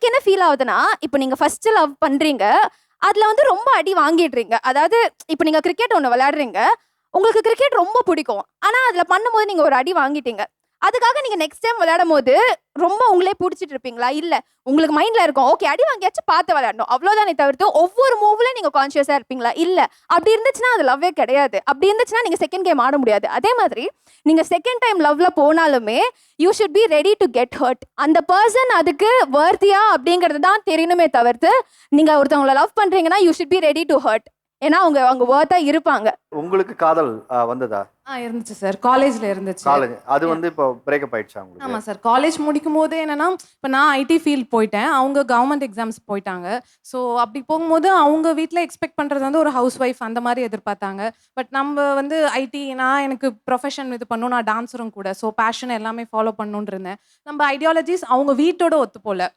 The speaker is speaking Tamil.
எனக்கு என்ன ஃபீல் ஆகுதுன்னா இப்போ நீங்கள் ஃபஸ்ட்டு லவ் பண்ணுறீங்க அதில் வந்து ரொம்ப அடி வாங்கிடுறீங்க. அதாவது இப்போ நீங்கள் கிரிக்கெட் ஒன்று விளையாடுறீங்க உங்களுக்கு கிரிக்கெட் ரொம்ப பிடிக்கும். ஆனால் அதில் பண்ணும்போது நீங்கள் ஒரு அடி வாங்கிட்டீங்க. அதுக்காக நீங்கள் நெக்ஸ்ட் டைம் விளையாடும் போது ரொம்ப உங்களே பிடிச்சிட்டு இருப்பீங்களா? இல்லை உங்களுக்கு மைண்டில் இருக்கும் ஓகே அடி வாங்கியாச்சும் பார்த்து விளையாடணும். அவ்வளோதானே தவிர்த்து ஒவ்வொரு மூவ்ல நீங்க கான்சியஸா இருப்பீங்களா? இல்ல. அப்படி இருந்துச்சுன்னா அது லவ்வே கிடையாது. அப்படி இருந்துச்சுன்னா நீங்க செகண்ட் கேம் ஆட முடியாது. அதே மாதிரி நீங்க செகண்ட் டைம் லவ்ல போனாலுமே you should be ready to get hurt அந்த பர்சன் அதுக்கு வர்த்தியா அப்படிங்கிறது தான் தெரியணுமே தவிர்த்து நீங்க ஒருத்தவங்கள லவ் பண்றீங்கன்னா you should be ready to hurt ஏன்னா அவங்க அவங்க வர்த்தா இருப்பாங்க. உங்களுக்கு காதல் வந்ததா? ஆ இருந்துச்சு சார். காலேஜ்ல இருந்துச்சு. காலேஜ் அது வந்து இப்போ பிரேக்கப் ஆயிடுச்சா உங்களுக்கு? ஆமாம் சார். காலேஜ் முடிக்கும் போது என்னன்னா இப்போ நான் ஐடி ஃபீல்ட் போயிட்டேன். அவங்க கவர்மெண்ட் எக்ஸாம்ஸ் போயிட்டாங்க. ஸோ அப்படி போகும்போது அவங்க வீட்டில் எக்ஸ்பெக்ட் பண்ணுறது வந்து ஒரு ஹவுஸ் ஒய்ஃப் அந்த மாதிரி எதிர்பார்த்தாங்க. பட் நம்ம வந்து ஐடி நான் எனக்கு ப்ரொஃபஷன் இது பண்ணும். நான் டான்ஸரும் கூட. ஸோ பேஷன் எல்லாமே ஃபாலோ பண்ணணுன்னு இருந்தேன். நம்ம ஐடியாலஜிஸ் அவங்க வீட்டோட ஒத்து போல